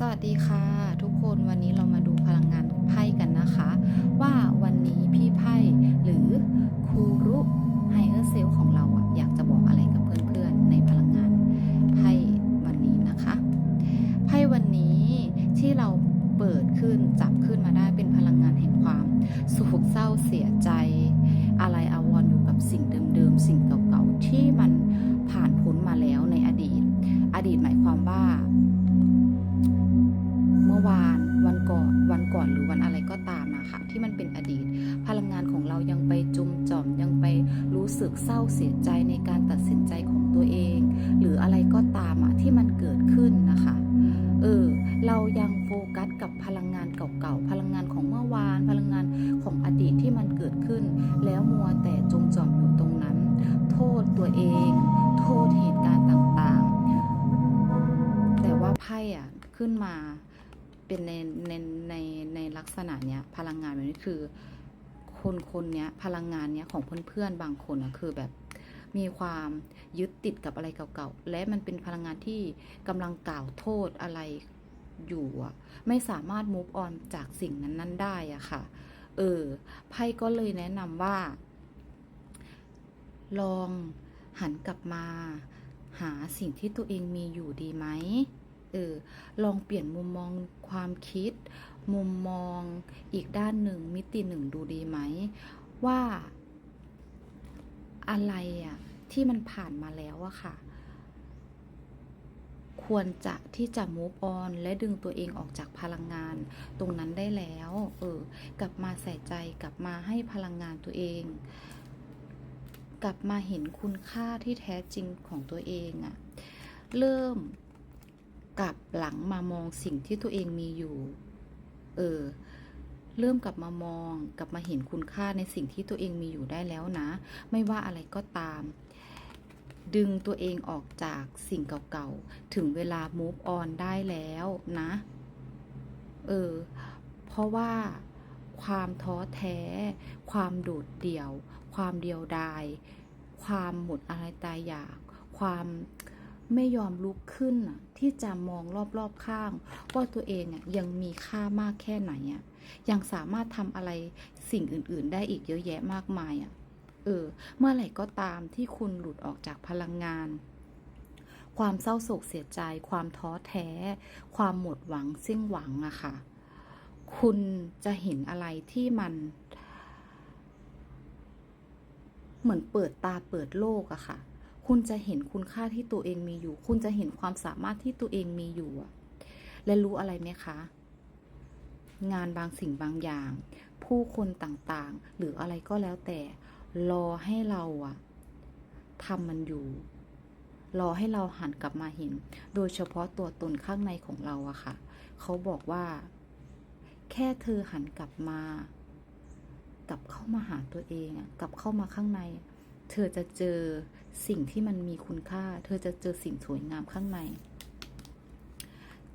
สวัสดีค่ะ ทุกคนวันนี้เรามาดูพลังงานไพ่กันนะคะ ว่าวันนี้พี่ไพ่หรือครูรุไฮเออร์เซลของเราอะอยากจะบอกอะไรกับเพื่อนๆในพลังงานไพ่วันนี้นะคะไพ่วันนี้ที่เราเปิด สึกเศร้าเสียใจในการตัดสินใจของตัวเอง หรืออะไรก็ตามอะที่มันเกิดขึ้นนะคะ เออ เรายังโฟกัสกับพลังงานเก่าๆ พลังงานของเมื่อวาน พลังงานของอดีตที่มันเกิดขึ้น แล้วมัวแต่จมจอมอยู่ตรงนั้น โทษตัวเอง โทษเหตุการณ์ต่างๆ แต่ว่าไพ่อะขึ้นมาเป็นในในในในลักษณะเนี้ยพลังงานแบบนี้คือ คนคนเนี้ยพลังงานเนี้ยของเพื่อนๆบางคนอะคือแบบมีความยึดติดกับอะไรเก่าๆ และมันเป็นพลังงานที่กำลังกล่าวโทษอะไรอยู่อะไม่สามารถ move on จากสิ่งนั้น ๆ ได้อะค่ะ เออ ไพ่ก็เลยแนะนำว่า ลองหันกลับมา หาสิ่งที่ตัวเองมีอยู่ดีไหม ออลองเปลี่ยนมุมมองความคิด มุมมองอีกด้านหนึ่งมิติหนึ่งดูดีไหม ว่าอะไรอะที่มันผ่านมาแล้วอะค่ะ ควรจะที่จะ move on และดึงตัวเองออกจากพลังงาน ตรงนั้นได้แล้ว เออ กลับมาใส่ใจกลับมาให้พลังงานตัวเองกลับมาเห็นคุณค่าที่แท้จริงของตัวเองอะเริ่ม กลับหลังมามองสิ่งที่ตัวเองมีอยู่ เออ เริ่มกลับมามองกลับมาเห็นคุณค่าในสิ่งที่ตัวเองมีอยู่ได้แล้วนะ ไม่ว่าอะไรก็ตาม ดึงตัวเองออกจากสิ่งเก่าๆ ถึงเวลา move on ได้แล้วนะ เออ เพราะว่าความท้อแท้ ความโดดเดี่ยว ความเดียวดาย ความหมดอะไรตายอยาก ความ ไม่ยอมลุกขึ้นที่จะมองรอบๆข้าง ว่าตัวเองยังมีค่ามากแค่ไหนยังสามารถทำอะไรสิ่งอื่น ๆ ได้อีกเยอะแยะมากมายอะเออเมื่อไหร่ก็ตามที่คุณหลุดออกจากพลังงาน ความเศร้าโศกเสียใจ ความท้อแท้ ความหมดหวังสิ้นหวังอะค่ะ คุณจะเห็นอะไรที่มัน เหมือนเปิดตาเปิดโลกอะค่ะ คุณจะเห็นคุณค่าที่ตัวเองมีอยู่ คุณจะเห็นความสามารถที่ตัวเองมีอยู่ และรู้อะไรไหมคะ งานบางสิ่งบางอย่าง ผู้คนต่างๆ หรืออะไรก็แล้วแต่ รอให้เราอะทำมันอยู่ รอให้เราหันกลับมาเห็น โดยเฉพาะตัวตนข้างในของเราอะค่ะ เขาบอกว่า แค่เธอหันกลับมา กลับเข้ามาหาตัวเองอะกลับเข้ามาข้างใน เธอจะเจอ สิ่งที่มันมีคุณค่า เธอจะเจอสิ่งสวยงามข้างใน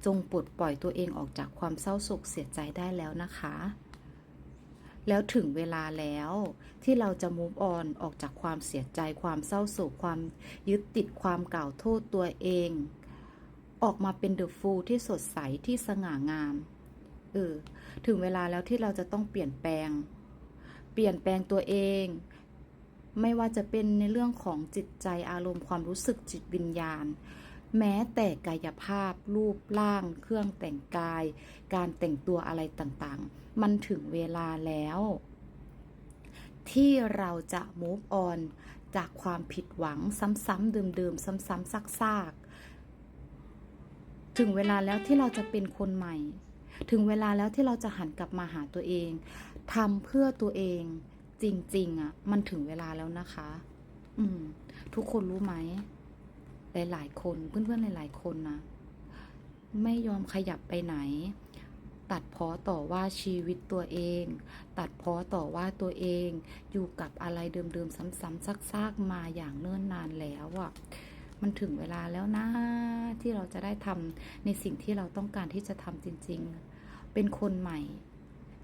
จงปลดปล่อยตัวเองออกจากความเศร้าโศกเสียใจได้แล้วนะคะ แล้วถึงเวลาแล้วที่เราจะ move on ออกจากความเสียใจ ความเศร้าโศก ความยึดติดความกล่าวโทษตัวเอง ออกมาเป็นเดอะฟูลที่สดใสที่สง่างาม เออ ถึงเวลาแล้วที่เราจะต้องเปลี่ยนแปลง เปลี่ยนแปลงตัวเอง ไม่ว่าจะเป็นในเรื่องของจิตใจอารมณ์ความรู้สึกจิตวิญญาณ แม้แต่กายภาพ รูปร่าง เครื่องแต่งกาย การแต่งตัวอะไรต่างๆ มันถึงเวลาแล้ว ที่เราจะ move on จากความผิดหวังซ้ำๆเดิมๆซ้ำๆซากๆ ถึงเวลาแล้วที่เราจะเป็นคนใหม่ ถึงเวลาแล้วที่เราจะหันกลับมาหาตัวเองทำเพื่อตัวเอง จริง ๆอะ มันถึงเวลาแล้วนะคะ อืม ทุกคนรู้ไหม หลาย ๆ คนเพื่อนๆหลาย ๆ คนนะไม่ยอมขยับไปไหน ตัดพ้อต่อว่าชีวิตตัวเอง ตัดพ้อต่อว่าตัวเอง อยู่กับอะไรเดิมๆซ้ำๆซากๆมาอย่างเนิ่นนานแล้วอะ่ะมันถึงเวลาแล้วนะที่เราจะได้ทำในสิ่งที่เราต้องการที่จะทำจริง ๆ เป็นคนใหม่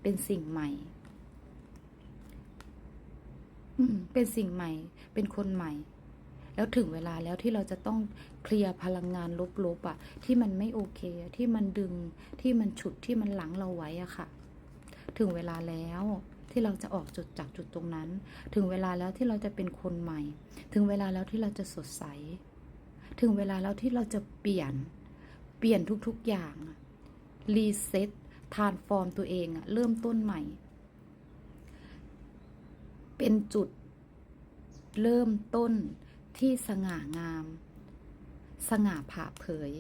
เป็นสิ่งใหม่ เป็นสิ่งใหม่ เป็นคนใหม่ แล้วถึงเวลาแล้วที่เราจะต้องเคลียร์พลังงานลบๆอะที่มันไม่โอเค ที่มันดึง ที่มันฉุด ที่มันหลังเราไว้อะค่ะ ถึงเวลาแล้วที่เราจะออกจุดจากจุดตรงนั้น ถึงเวลาแล้วที่เราจะเป็นคนใหม่ ถึงเวลาแล้วที่เราจะสดใส ถึงเวลาแล้วที่เราจะเปลี่ยน เปลี่ยนทุกๆอย่าง รีเซ็ตทานฟอร์มตัวเองอะเริ่มต้นใหม่ เป็นจุดเริ่มต้นที่สง่างาม สง่าผ่าเผย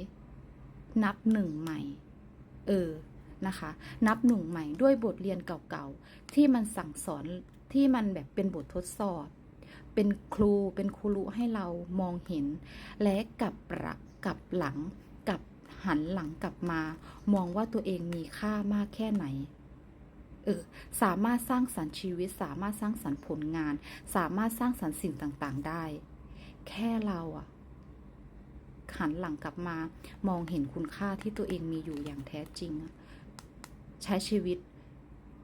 นับหนึ่งใหม่ เออ นะคะ นับหนึ่งใหม่ด้วยบทเรียนเก่าๆ ที่มันสั่งสอนที่มันแบบเป็นบททดสอบ เป็นครูเป็นครูรู้ให้เรามองเห็น และกลับระกลับหลังกลับหันหลังกลับมา มองว่าตัวเองมีค่ามากแค่ไหน เออสามารถสร้างสรรค์ชีวิต สามารถสร้างสรรค์ผลงาน สามารถสร้างสรรค์สิ่งต่างๆ ได้ แค่เราอะหันหลังกลับมามองเห็นคุณค่าที่ตัวเองมีอยู่อย่างแท้จริงอะใช้ชีวิต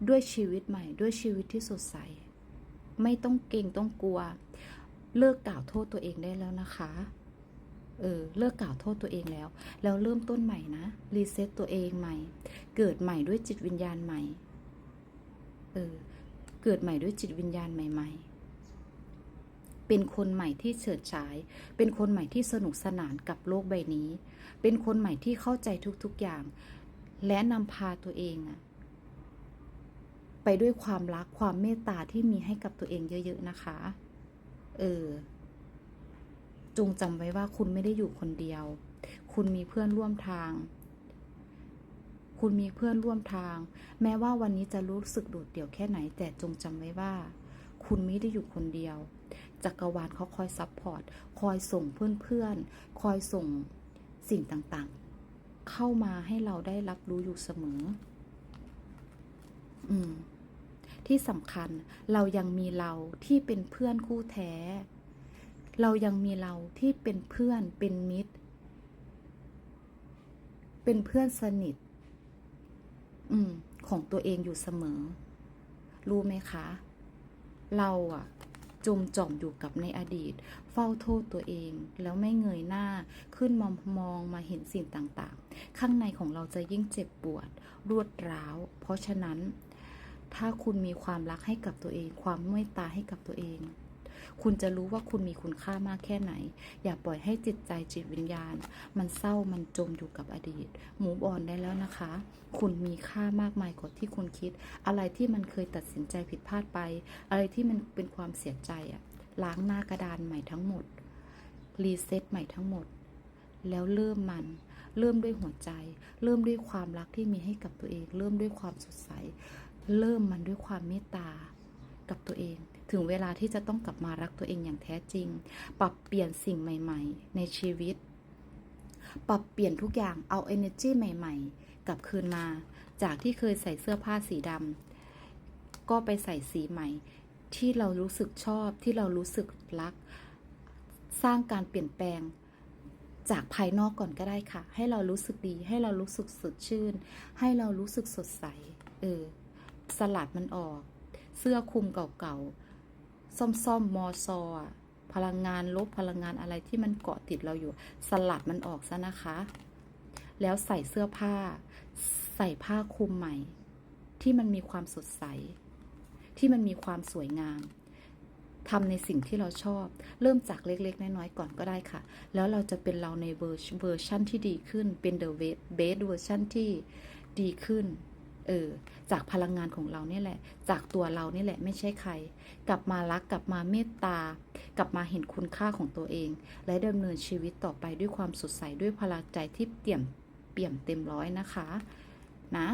ด้วยชีวิตใหม่ ด้วยชีวิตที่สดใส ไม่ต้องเก่งต้องกลัว เลิกกล่าวโทษตัวเองได้แล้วนะคะเออเลิกกล่าวโทษตัวเองแล้ว แล้วเริ่มต้นใหม่นะ รีเซ็ตตัวเองใหม่ เกิดใหม่ด้วยจิตวิญญาณใหม่ เออเกิดใหม่ด้วยจิตวิญญาณใหม่ ๆ เป็นคนใหม่ที่เฉิดฉาย เป็นคนใหม่ที่สนุกสนานกับโลกใบนี้ เป็นคนใหม่ที่เข้าใจทุกๆอย่าง และนำพาตัวเองอะไปด้วยความรักความเมตตาที่มีให้กับตัวเองเยอะ ๆ นะคะ เออ จงจำไว้ว่าคุณไม่ได้อยู่คนเดียว คุณมีเพื่อนร่วมทาง คุณมีเพื่อนร่วมทาง แม้ว่าวันนี้จะรู้สึกโดดเดี่ยวแค่ไหน แต่จงจำไว้ว่า คุณไม่ได้อยู่คนเดียว จักรวาลเขาคอยซัพพอร์ต คอยส่งเพื่อนๆ คอยส่งสิ่งต่างๆ เข้ามาให้เราได้รับรู้อยู่เสมอ อืม ที่สำคัญเรายังมีเราที่เป็นเพื่อนคู่แท้ เรายังมีเราที่เป็นเพื่อนเป็นมิตร เป็นเพื่อนสนิท อืม ของตัวเองอยู่เสมอ รู้ไหมคะ เราอะจมจ่อมอยู่กับในอดีต เฝ้าโทษตัวเอง แล้วไม่เงยหน้าขึ้นมองมองมาเห็นสิ่งต่างๆ ข้างในของเราจะยิ่งเจ็บปวด รวดร้าว เพราะฉะนั้น ถ้าคุณมีความรักให้กับตัวเอง ความเมตตาให้กับตัวเอง คุณจะรู้ว่าคุณมีคุณค่ามากแค่ไหน อย่าปล่อยให้จิตใจจิตวิญญาณ มันเศร้ามันจมอยู่กับอดีตหมูบอนได้แล้วนะคะ คุณมีค่ามากมายกว่าที่คุณคิด อะไรที่มันเคยตัดสินใจผิดพลาดไป อะไรที่มันเป็นความเสียใจอะล้างหน้ากระดานใหม่ทั้งหมดรีเซ็ตใหม่ทั้งหมด แล้วเริ่มมันเริ่มด้วยหัวใจ เริ่มด้วยความรักที่มีให้กับตัวเอง เริ่มด้วยความสดใส เริ่มมันด้วยความเมตตากับตัวเอง ถึงเวลาที่จะต้องกลับมารักตัวเองอย่างแท้จริง ปรับเปลี่ยนสิ่งใหม่ ๆ ในชีวิต ปรับเปลี่ยนทุกอย่างเอา energy ใหม่ ๆ กลับคืนมา จากที่เคยใส่เสื้อผ้าสีดำก็ไปใส่สีใหม่ ที่เรารู้สึกชอบที่เรารู้สึกรัก สร้างการเปลี่ยนแปลงจากภายนอกก่อนก็ได้ค่ะ ให้เรารู้สึกดี ให้เรารู้สึกสดชื่น ให้เรารู้สึกสดใส เออ สลัดมันออก เสื้อคลุมเก่าๆ ซ่อมๆมอซอพลังงานลบพลังงานอะไรที่มันเกาะติดเราอยู่ สลัดมันออกซะนะคะ แล้วใส่เสื้อผ้า ใส่ผ้าคลุมใหม่ ที่มันมีความสดใส ที่มันมีความสวยงามทำในสิ่งที่เราชอบ เริ่มจากเล็ก ๆ น้อย ๆ ก่อนก็ได้ค่ะ แล้วเราจะเป็นเราในเวอร์ชันที่ดีขึ้น เป็นเดอะเบสเวอร์ชันที่ดีขึ้น เออ จากพลังงานของเราเนี่ยแหละ จากตัวเราเนี่ยแหละไม่ใช่ใคร กลับมารักกลับมาเมตตา กลับมาเห็นคุณค่าของตัวเอง และดำเนินชีวิตต่อไปด้วยความสดใสด้วยพลังใจที่เปี่ยมเปี่ยมเต็มร้อยนะคะ นะ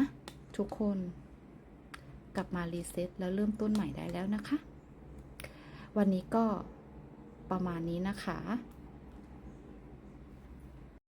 ทุกคน กลับมารีเซ็ตแล้วเริ่มต้นใหม่ได้แล้วนะคะ วันนี้ก็ประมาณนี้นะคะ